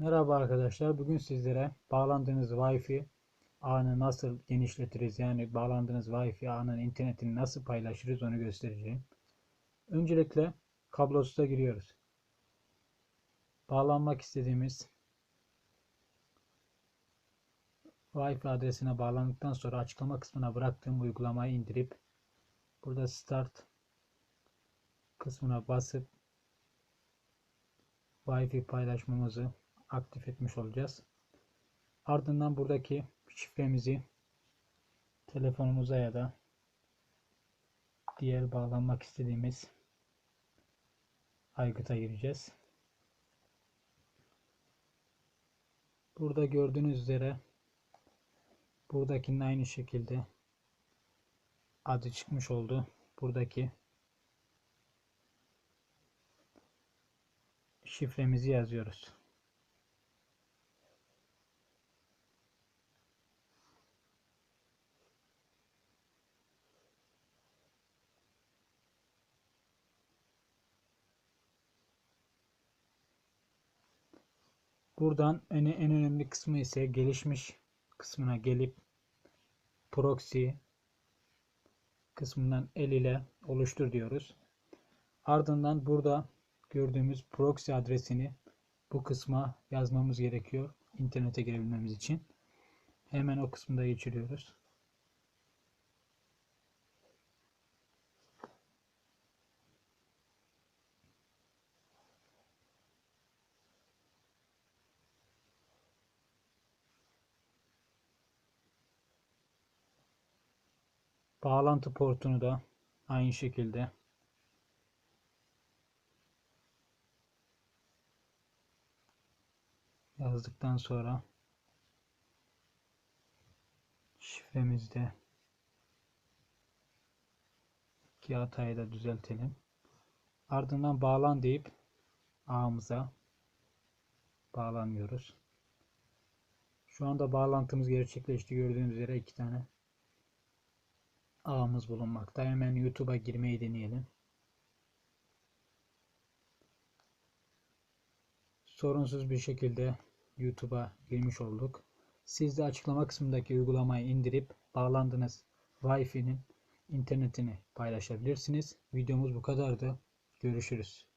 Merhaba arkadaşlar. Bugün sizlere bağlandığınız Wi-Fi ağını nasıl genişletiriz? Yani bağlandığınız Wi-Fi ağının internetini nasıl paylaşırız onu göstereceğim. Öncelikle kablosuza giriyoruz. Bağlanmak istediğimiz Wi-Fi adresine bağlandıktan sonra açıklama kısmına bıraktığım uygulamayı indirip burada Start kısmına basıp Wi-Fi paylaşmamızı aktif etmiş olacağız. Ardından buradaki şifremizi telefonumuza ya da diğer bağlanmak istediğimiz aygıta gireceğiz. Burada gördüğünüz üzere buradakinin aynı şekilde adı çıkmış oldu. Buradaki şifremizi yazıyoruz. Buradan en, en önemli kısmı ise gelişmiş kısmına gelip proxy kısmından el ile oluştur diyoruz. Ardından burada gördüğümüz proxy adresini bu kısma yazmamız gerekiyor. internete girebilmemiz için. Hemen o kısmında geçiriyoruz. Bağlantı portunu da aynı şekilde yazdıktan sonra şifremizde iki hatayı da düzeltelim. Ardından bağlan deyip ağımıza bağlanıyoruz. Şu anda bağlantımız gerçekleşti. Gördüğünüz üzere iki tane ağımız bulunmakta. Hemen YouTube'a girmeyi deneyelim. Sorunsuz bir şekilde YouTube'a girmiş olduk. Siz de açıklama kısmındaki uygulamayı indirip bağlandığınız Wi-Fi'nin internetini paylaşabilirsiniz. Videomuz bu kadardı. Görüşürüz.